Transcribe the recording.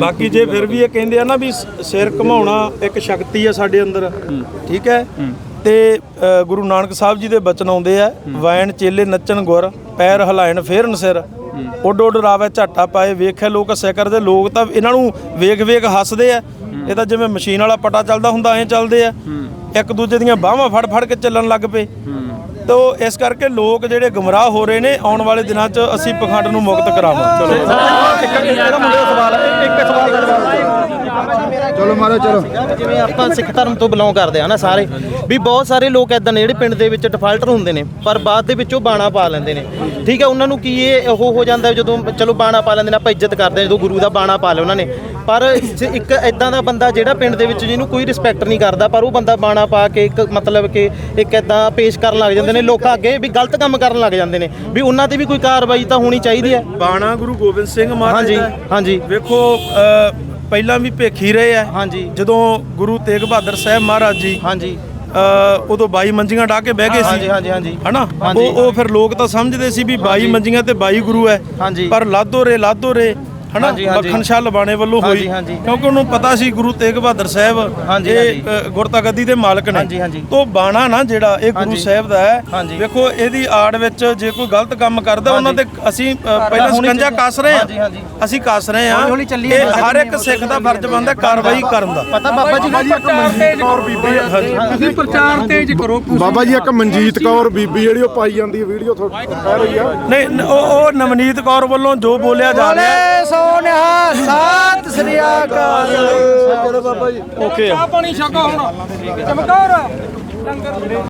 ਬਾਕੀ ਜੇ ਫਿਰ ਵੀ ਇਹ ਕਹਿੰਦੇ ਆ ਨਾ ਵੀ ਸਿਰ ਘਮਾਉਣਾ ਇੱਕ ਸ਼ਕਤੀ ਆ ਸਾਡੇ ਅੰਦਰ ਠੀਕ ਹੈ? ਤੇ ਗੁਰੂ ਨਾਨਕ ਸਾਹਿਬ ਜੀ ਦੇ ਬਚਨ ਆਉਂਦੇ ਆ ਵੈਣ ਚੇਲੇ ਨੱਚਣ ਗੁਰ ਪੈਰ ਹਲਾਇਣ ਫੇਰਨ ਸਿਰ। ਉੱਡ ਉੱਡ ਰਾਵੇ ਝਾਟਾ ਪਾਏ ਵੇਖੇ ਲੋਕ ਹੱਸਿਆ ਕਰਦੇ ਲੋਕ ਤਾਂ ਇਹਨਾਂ ਨੂੰ ਵੇਖ ਵੇਖ ਹੱਸਦੇ ਆ। ਇਹ ਤਾਂ ਜਿਵੇਂ ਮਸ਼ੀਨ ਵਾਲਾ ਪਟਾ ਚੱਲਦਾ ਹੁੰਦਾ ਐਂ ਚੱਲਦੇ ਆ। ਇੱਕ ਦੂਜੇ ਦੀਆਂ ਬਾਹਾਂ ਫੜ ਫੜ ਕੇ ਚੱਲਣ ਲੱਗ ਪਏ। ਤੋ ਇਸ ਕਰਕੇ ਲੋਕ ਜਿਹੜੇ ਗਮਰਾਹ ਹੋ ਰਹੇ ਨੇ, ਆਉਣ ਵਾਲੇ ਦਿਨਾਂ 'ਚ ਅਸੀਂ ਪਖੰਡ ਨੂੰ ਮੁਕਤ ਕਰਾਵਾਂ ਚਲੋ। ਮੁੰਡੇ ਸਵਾਲ ਹੈ, ਇੱਕ ਸਵਾਲ ਦਾ ਜਵਾਬ ਚਲੋ ਮਾਰੋ ਚਲੋ। ਜਿਵੇਂ ਆਪਾਂ ਸਿੱਖ ਧਰਮ ਤੋਂ ਬਿਲੋਂਗ ਕਰਦੇ ਆ ਨਾ ਸਾਰੇ ਵੀ ਬਹੁਤ ਸਾਰੇ ਲੋਕ ਐਦਾਂ ਨੇ ਜਿਹੜੇ ਪਿੰਡ ਦੇ ਵਿੱਚ ਡਿਫਾਲਟਰ ਹੁੰਦੇ ਨੇ ਪਰ ਬਾਅਦ ਦੇ ਵਿੱਚ ਉਹ ਬਾਣਾ ਪਾ ਲੈਂਦੇ ਨੇ। ਠੀਕ ਹੈ ਉਹਨਾਂ ਨੂੰ ਕੀ ਇਹ ਉਹ ਹੋ ਜਾਂਦਾ ਜਦੋਂ ਚਲੋ ਬਾਣਾ ਪਾ ਲੈਂਦੇ ਨੇ ਆਪਾਂ ਇੱਜ਼ਤ ਕਰਦੇ ਹਾਂ ਜਦੋਂ ਗੁਰੂ ਦਾ ਬਾਣਾ ਪਾ ਲਿਆ ਉਹਨਾਂ ਨੇ। ਪਰ ਜੇ ਇੱਕ ਐਦਾਂ ਦਾ ਬੰਦਾ ਜਿਹੜਾ ਪਿੰਡ ਦੇ ਵਿੱਚ ਜਿਹਨੂੰ ਕੋਈ ਰਿਸਪੈਕਟ ਨਹੀਂ ਕਰਦਾ ਪਰ ਉਹ ਬੰਦਾ ਬਾਣਾ ਪਾ ਕੇ ਇੱਕ ਮਤਲਬ ਕਿ ਇੱਕ ਐਦਾਂ ਪੇਸ਼ ਕਰਨ ਲੱਗ ਜਾਂਦੇ ਨੇ ਲੋਕਾਂ ਅੱਗੇ ਵੀ ਗਲਤ ਕੰਮ ਕਰਨ ਲੱਗ ਜਾਂਦੇ ਨੇ ਵੀ ਉਹਨਾਂ ਤੇ ਵੀ ਕੋਈ ਕਾਰਵਾਈ ਤਾਂ ਹੋਣੀ ਚਾਹੀਦੀ ਹੈ। ਬਾਣਾ ਗੁਰੂ ਗੋਬਿੰਦ ਸਿੰਘ ਮਹਾਰਾਜ ਹਾਂਜੀ। ਹਾਂਜੀ। ਵੇਖੋ ਪਹਿਲਾਂ ਵੀ ਭੇਖੀ ਰਹੇ ਆ। ਹਾਂਜੀ। ਜਦੋਂ ਗੁਰੂ ਤੇਗ ਬਹਾਦਰ ਸਾਹਿਬ ਮਹਾਰਾਜ ਜੀ ਹਾਂਜੀ। ਉਦੋਂ 22 ਮੰਜੀਆਂ ਢਾ ਕੇ ਬਹਿ ਗਏ ਸੀ। ਹਾਂਜੀ ਹਾਂਜੀ ਹਨਾ? ਹਾਂਜੀ। ਉਹ ਉਹ ਫਿਰ ਲੋਕ ਤਾਂ ਸਮਝਦੇ ਸੀ ਵੀ 22 ਮੰਜੀਆਂ ਤੇ 22 ਗੁਰੂ ਹੈ। ਪਰ ਲਾਧੋ ਰੇ ਲਾਧੋ ਰੇ। ਹਨਾ। ਮੱਖਣ ਸ਼ਾਹ ਲਬਾਣੇ ਵੱਲੋਂ ਹੋਈ। ਕਿਉਂਕਿ ਉਹਨੂੰ ਪਤਾ ਸੀ ਗੁਰੂ ਤੇਗ ਬਹਾਦਰ ਸਾਹਿਬ ਇਹ ਹਾਂਜੀ। ਅ, ਗੁਰਤਾ ਗੱਦੀ ਦੇ ਮਾਲਕ ਨੇ ਹਾਂਜੀ, ਹਾਂਜੀ। ਤੋਂ ਬਾਣਾ ਨਾ ਜਿਹੜਾ ਇਹ ਗੁਰੂ। ਸਾਹਿਬ ਦਾ ਹੈ। ਵੇਖੋ ਇਹਦੀ ਆੜ ਵਿੱਚ ਜੇ ਕੋਈ ਗਲਤ ਕੰਮ ਕਰਦਾ ਉਹਨਾਂ ਤੇ ਅਸੀਂ ਪਹਿਲਾਂ ਸਕੰਜਾ। ਕੱਸ ਰਹੇ ਹਾਂ। ਅਸੀਂ ਕੱਸ ਰਹੇ ਹਾਂ ਇਹ ਹਰ ਇੱਕ ਸਿੱਖ ਦਾ ਫਰਜ਼ ਬਣਦਾ ਕਾਰਵਾਈ ਕਰਨ ਦਾ ਪਤਾ ਬਾਬਾ ਜੀ ਤੁਸੀਂ ਪ੍ਰਚਾਰ ਤੇਜ ਕਰੋ ਬਾਬਾ ਜੀ ਇੱਕ ਮਨਜੀਤ ਕੌਰ ਬੀਬੀ ਜਿਹੜੀ ਉਹ ਪਾਈ ਜਾਂਦੀ ਹੈ ਵੀਡੀਓ ਤੁਹਾਡੀ ਕਹਿ ਰਹੀ ਆ ਨਹੀਂ ਉਹ ਨਵਨੀਤ ਕੌਰ ਵੱਲੋਂ ਜੋ ਬੋਲਿਆ ਜਾ ਰਿਹਾ ਹੈ ਸੋਨਿਆ ਸਾਤ ਸ੍ਰੀ ਅਕਾਲ ਓਕੇ। ਪਾਣੀ ਛਕੋ ਹੁਣ। ਚਮਕੌਰ।